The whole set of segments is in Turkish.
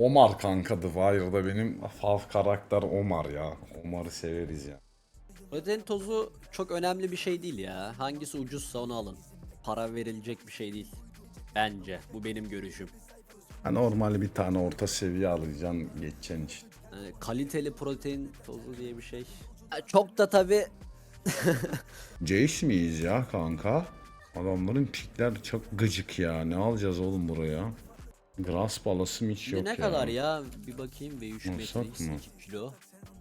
Omar kanka The Wire'da benim fav karakter Omar ya. Omar'ı severiz ya. Protein tozu çok önemli bir şey değil ya. Hangisi ucuzsa onu alın. Para verilecek bir şey değil. Bence. Bu benim görüşüm. Ha, normal bir tane orta seviye alacaksın geçeceksin işte. Yani kaliteli protein tozu diye bir şey. Ha, Çok da tabi Jace miyiz ya kanka? Adamların pikler çok gıcık ya. Ne alacağız oğlum buraya? Grass balasım hiç yok ne ya. kadar ya? Bir bakayım bir 3 Alsak metre mı? 2 kilo.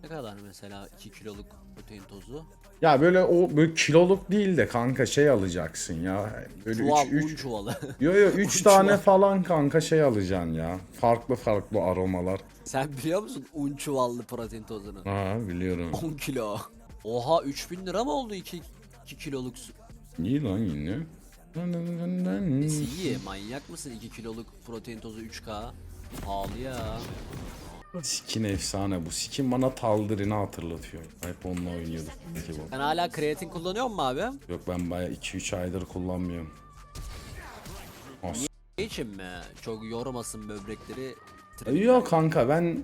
Ne kadar mesela 2 kiloluk protein tozu? Ya böyle o böyle kiloluk değil de kanka şey alacaksın ya. Böyle Çuval, 3 un 3 çuvalı. Yo yo 3 tane falan kanka şey alacaksın ya. Farklı farklı aromalar. Sen biliyor musun un çuvallı protein tozunu? Ha biliyorum. 10 kilo. Oha 3000 lira mı oldu 2 2 kiloluk su? İyi lan yine. İyi manyak mısın 2 kiloluk protein tozu 3K? Pahalı ya. Skin efsane bu. Skin bana Taldirin'i hatırlatıyor. Hep onunla oynuyorduk. Sen hala kreatin kullanıyor musun abi? Yok ben baya 2-3 aydır kullanmıyorum. As- Ne için mi? Çok yormasın böbrekleri. Yok kanka ben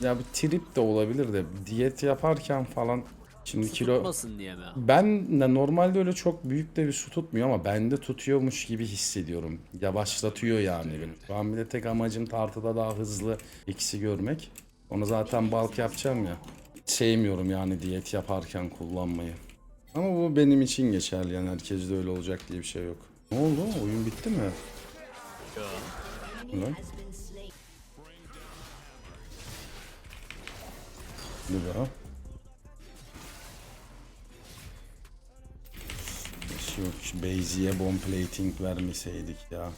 ya bu trip de olabilir de diyet yaparken falan şimdi kilo Tutmasın diye mi? ben de normalde öyle çok büyük de bir su tutmuyor ama bende tutuyormuş gibi hissediyorum. Yavaşlatıyor yani beni. Şu an bir de tek amacım tartıda daha hızlı eksi görmek. Onu zaten balk yapacağım ya. Sevmiyorum yani diyet yaparken kullanmayı. Ama bu benim için geçerli yani herkes de öyle olacak diye bir şey yok. Ne oldu? Oyun bitti mi? Ne? lan? Dur ya. Yok şu Beyzi'ye bomb plating vermeseydik ya.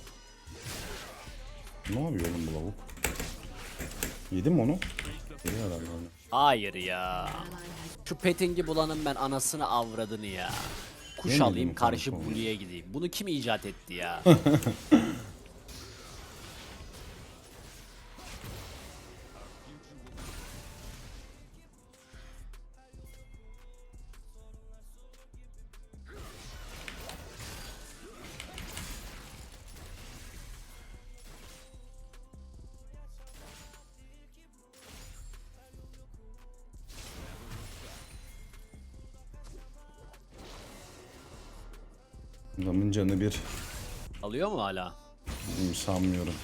Ne yapıyor oğlum bu lavuk? Yedim onu. Yedi herhalde. onu. Hayır ya. Şu pettingi bulanın ben anasını avradını ya. Kuş Yemedim alayım karşı kanka gideyim. Bunu kim icat etti ya? Adamın canı bir. Alıyor mu hala? Hmm, Sanmıyorum.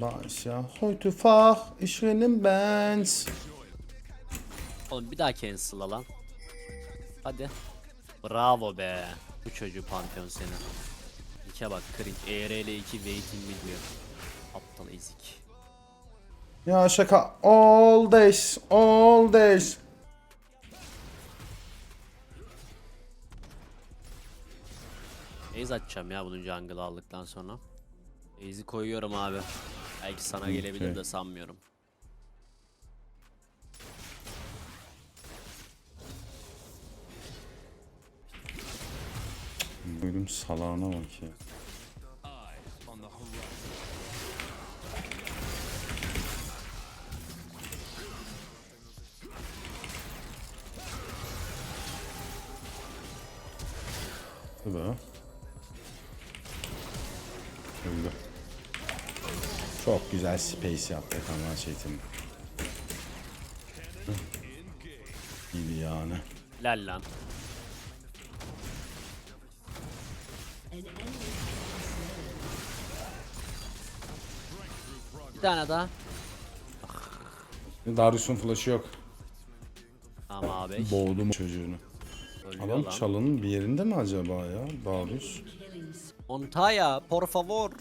Başa Fach, ich rennen Bands. Oğlum bir daha cancel lan. Hadi. Bravo be. Bu çocuğu pantheon seni. İke bak cringe. ERL 2 waiting mi diyor. Aptal ezik. Ya şaka. All days, all days. Ace atacağım ya bunun jungle aldıktan sonra. Ace'i koyuyorum abi. Belki sana gelebilir de sanmıyorum. Bölüm salağına bak ya. Da. Öldü. Çok güzel space yaptı kanal şeytim. İyi yani. Lal lan. Bir tane daha. Darius'un flash'ı yok. Tamam abi. Boğdum çocuğunu. Ölüyor Adam lan. çalının bir yerinde mi acaba ya Darius? Montaya, por favor.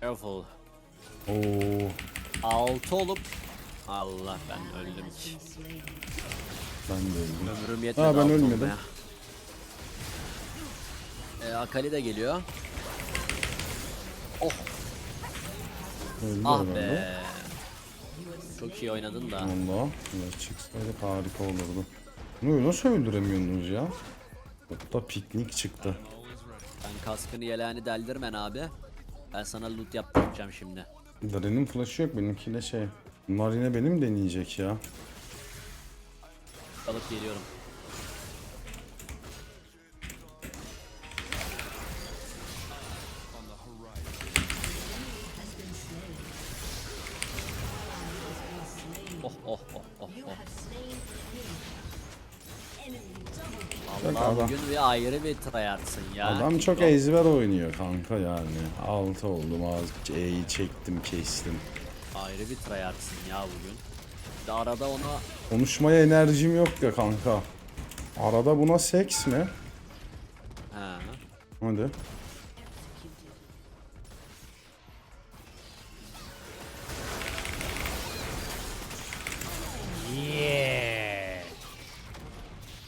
Careful. Oo, 6 olup Allah ben öldüm ki. ben de öldüm. Ömrüm yetmedi Ha, ben ölmedim. Ee, Akali de geliyor. Oh Öldü ah be. Çok iyi oynadın da. Valla. Ya çıksaydı harika olurdu. Bunu nasıl öldüremiyorsunuz ya? Botta piknik çıktı. Ben kaskını yeleğini deldirmen abi. Ben sana loot yaptıracağım şimdi. Darenin flash'ı yok benimkiyle şey. Bunlar yine benim deneyecek ya. Alıp geliyorum. Oh oh oh oh oh. Allah adam- bugün bir ayrı bir tryhardsın ya. Adam çok Kiko. ezber oynuyor kanka yani. Altı oldum az E'yi çektim kestim. Ayrı bir tryhardsın ya bugün. De arada ona Konuşmaya enerjim yok ya kanka. Arada buna seks mi? he. Hadi.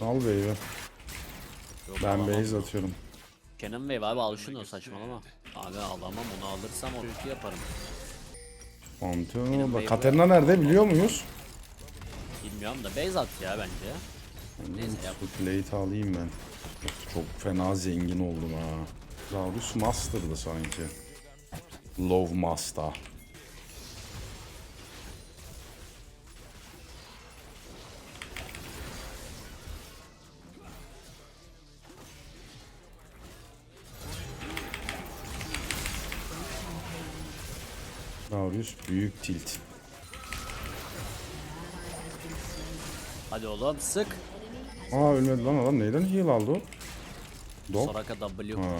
Al baby. Yok, Ben alamam. base atıyorum. Canon Wave abi al şunu saçmalama. Abi alamam onu alırsam o ulti yaparım. Antonio bak Katerina nerede biliyor muyuz? Bilmiyorum da base at ya bence. Neyse yap. Bu plate alayım ben. Çok fena zengin oldum ha. Zaurus Master'dı sanki. Love Master. Darius büyük tilt. Hadi oğlum sık. Aa ölmedi lan adam neyden heal aldı o? Dog. Soraka W. Ha.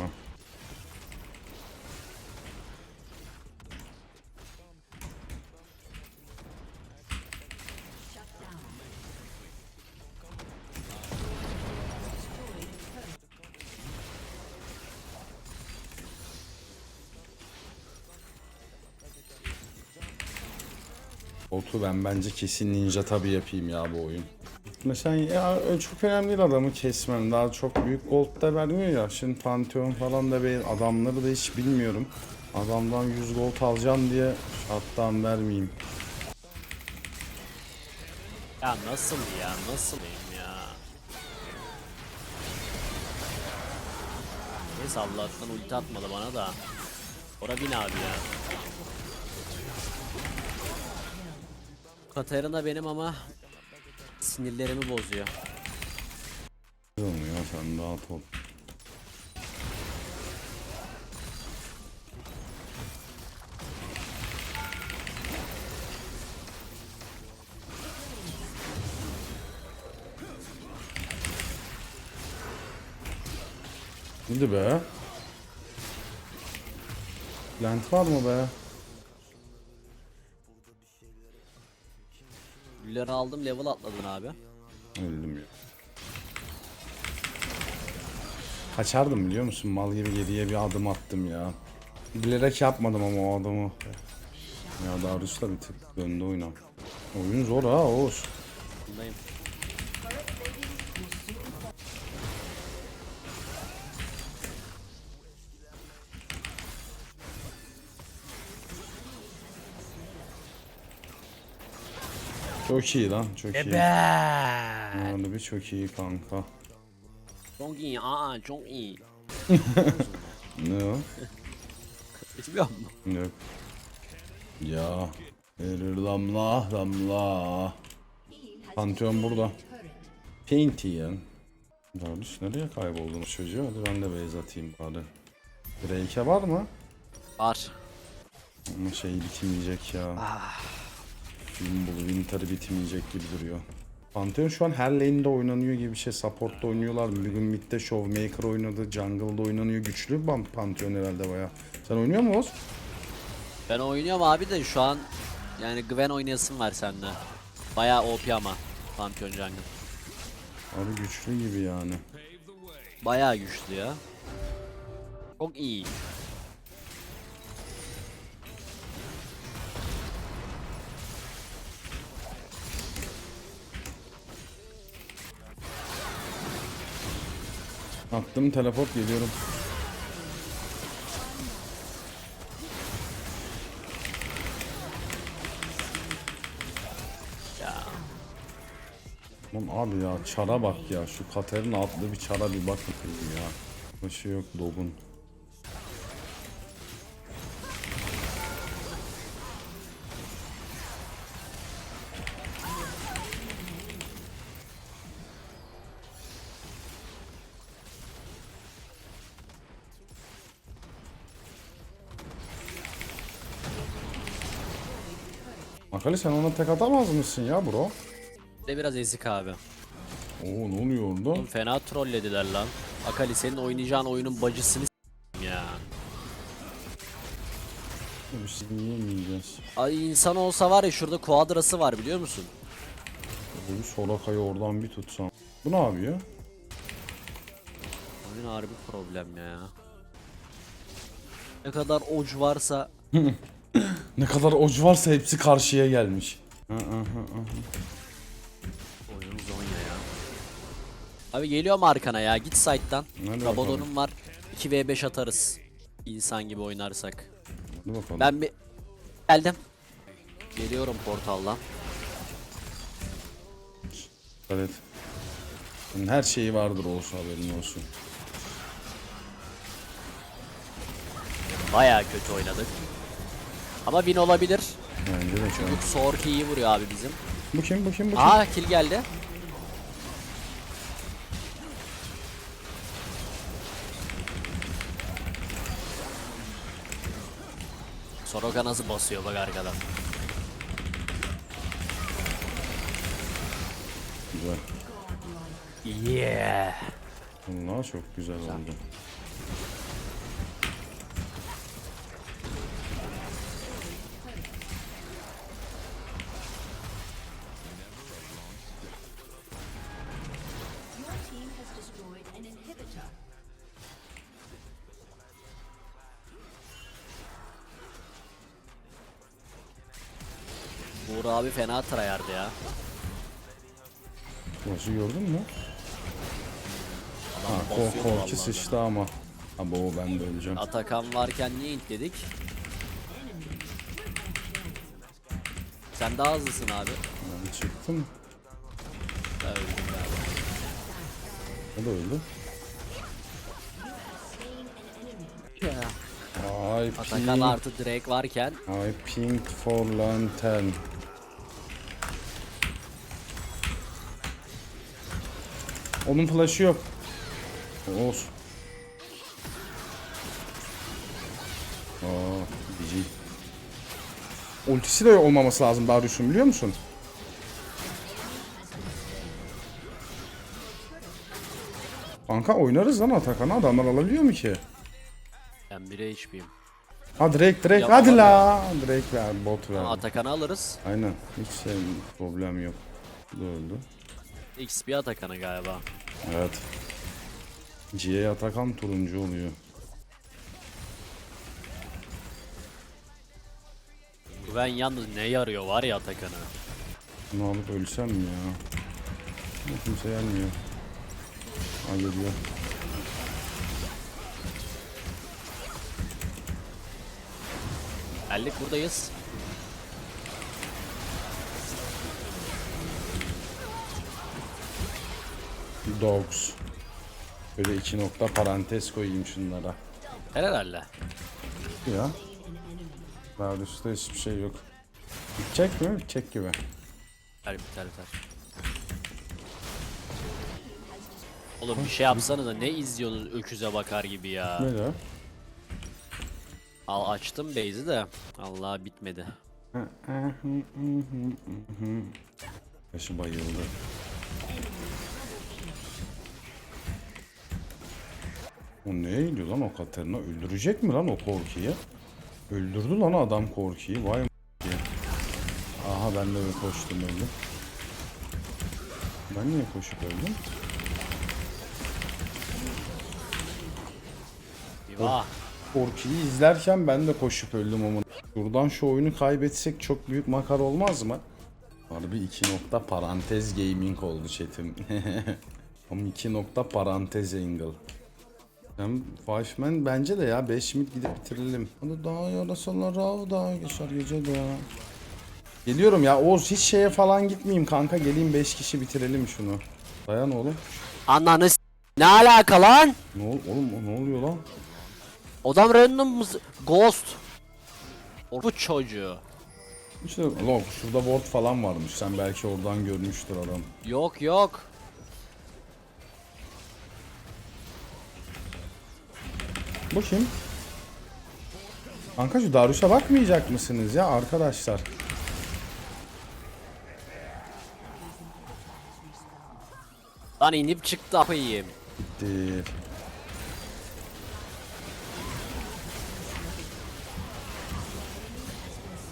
Otu ben bence kesin ninja tabi yapayım ya bu oyun. Mesela ya çok önemli değil adamı kesmem. Daha çok büyük gold da vermiyor ya. Şimdi Pantheon falan da ben adamları da hiç bilmiyorum. Adamdan 100 gold alacağım diye şarttan vermeyeyim. Ya nasıl ya nasıl ya? Neyse Allah'tan ulti atmadı bana da. Ora bin abi ya. Katarina benim ama sinirlerimi bozuyor. Oğlum ya sen rahat ol. Hadi be. Plant var mı be? Gülleri aldım level atladın abi. Öldüm ya. Kaçardım biliyor musun? Mal gibi geriye bir adım attım ya. Bilerek yapmadım ama o adamı. Ya Darius da bir tık döndü oyuna. Oyun zor ha Oğuz. Bundayım. Çok iyi lan çok iyi. Ebe. Harbi çok iyi kanka. Çok iyi aa çok iyi. Ne o? Bilmiyor musun? Yok. Ya. Erir damla damla. Pantheon burada. Paintian. Darius nereye kayboldun çocuğu? Hadi ben de base atayım bari. Drake'e var mı? Var. Ama şey bitimeyecek ya. Fimbul Winter'ı bitimeyecek gibi duruyor. Pantheon şu an her lane'de oynanıyor gibi bir şey. Support'ta oynuyorlar. Bugün mid'de Showmaker oynadı. Jungle'da oynanıyor. Güçlü bir Pantheon herhalde baya. Sen oynuyor musun Oğuz? Ben oynuyorum abi de şu an yani Gwen oynayasın var sende. Bayağı OP ama Pantheon Jungle. Abi güçlü gibi yani. Bayağı güçlü ya. Çok iyi. Attım teleport geliyorum. Lan abi ya çara bak ya şu Katerina adlı bir çara bir bakın ya. Başı yok dogun. Akali sen ona tek atamaz mısın ya bro? De biraz ezik abi. Oo ne oluyor orada? Oğlum fena trollediler lan. Akali senin oynayacağın oyunun bacısını s**eyim ya. Bir şey yiyemeyeceğiz. Ay insan olsa var ya şurada kuadrası var biliyor musun? Bu Soraka'yı oradan bir tutsam. Bu ne yapıyor? Oyun harbi problem ya. Ne kadar oc varsa Ne kadar oc varsa hepsi karşıya gelmiş. Hı hı hı hı. oyun Zonya ya. Abi geliyorum arkana ya git site'dan. Hadi Rabadon'um var. 2v5 atarız. İnsan gibi oynarsak. Hadi bakalım. Ben bir geldim. Geliyorum portaldan. Evet. Bunun her şeyi vardır olsa haberin olsun. Baya kötü oynadık. Ama win olabilir. Bence de. Çünkü Sorki iyi vuruyor abi bizim. Bu kim bu kim bu kim? Aa kill geldi. Soroka nasıl basıyor bak arkadan. Güzel. Yeah. Allah çok güzel oldu. Abi fena tryhard ya. Burası gördün mü? Adam Ha, basıyor ko korki vallahi. sıçtı ama. Ha bu ben de öleceğim. Atakan varken niye intledik? Sen daha hızlısın abi. Ben çıktım. Ben öldüm galiba. O da öldü. Ay Atakan pink. artı Drake varken Ay pink for lantern. Onun flash'ı yok. Olsun. Aa, GG. Ultisi de olmaması lazım Darius'un biliyor musun? Kanka oynarız lan Atakan'ı adamlar alabiliyor mu ki? ben 1'e HP'yim. Ha Drake Drake Ya hadi la. Drake ver bot ver. Atakan'ı alırız. Aynen hiç şey problem yok. Bu da öldü. XP Atakan'ı galiba. Evet. GA Atakan turuncu oluyor. Güven yalnız ne yarıyor var ya Atakan'ı. Bunu alıp ölsem mi ya? Kimse gelmiyor. Ha geliyor. Geldik buradayız. Dogs. Böyle iki nokta parantez koyayım şunlara. Herhalde. Ya. Üstte hiçbir şey yok. Bitecek mi? Bitecek gibi. Biter biter biter. Oğlum bir şey yapsanız da ne izliyorsunuz öküze bakar gibi ya. Ne de? Al açtım base'i de. Allah bitmedi. Başı bayıldı. O neye gidiyor lan o Katerina? Öldürecek mi lan o Korki'yi? Öldürdü lan adam Korki'yi. Vay m***ye. Aha ben de öyle koştum öldüm. Ben niye koşup öldüm? Vah. Korki'yi izlerken ben de koşup öldüm ama. Buradan şu oyunu kaybetsek çok büyük makar olmaz mı? Harbi iki nokta parantez gaming oldu chatim. Ama iki nokta parantez angle. Hem Man bence de ya 5 mid gidip bitirelim. Hadi daha yarasalar av daha geçer gece de. Geliyorum ya Oğuz hiç şeye falan gitmeyeyim kanka geleyim 5 kişi bitirelim şunu. Dayan oğlum. Ananı s- ne alaka lan? Ne ol oğlum o ne oluyor lan? Adam random mız- ghost. Bu çocuğu. İşte lan şurada ward falan varmış. Sen belki oradan görmüştür adam. Yok yok. Bu kim? Kanka şu Darüş'e bakmayacak mısınız ya arkadaşlar? Lan inip çıktı apayım. Değil.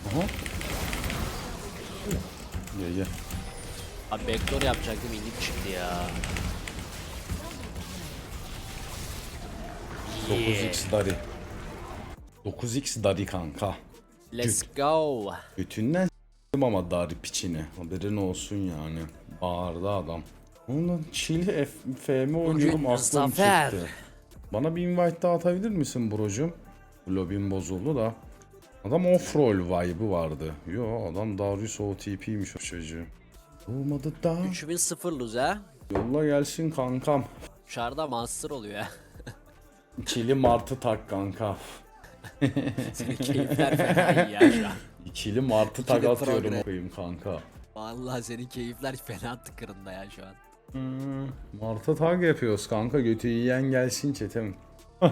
Aha. Ye ye. Abi backdoor yapacaktım inip çıktı ya. 9x Dari. 9x Dari kanka. Let's go. Götünden s**tim ama Dari piçini. Haberin olsun yani. Bağırdı adam. Onun çili FM oynuyorum aslım zafer. çıktı. Bana bir invite daha atabilir misin brocum? Lobim bozuldu da. Adam off-roll vibe'ı vardı. Yo adam Darius OTP'ymiş o çocuğu. Olmadı da. 3000 sıfır lose ha. Yolla gelsin kankam. Dışarıda monster oluyor ya. Çili martı tak kanka. Senin keyifler fena iyi ya şu an. İkili martı tak İkili atıyorum okuyayım kanka. Vallahi senin keyifler fena tıkırında ya şu an. Hmm, martı tag yapıyoruz kanka götü yiyen gelsin çetem.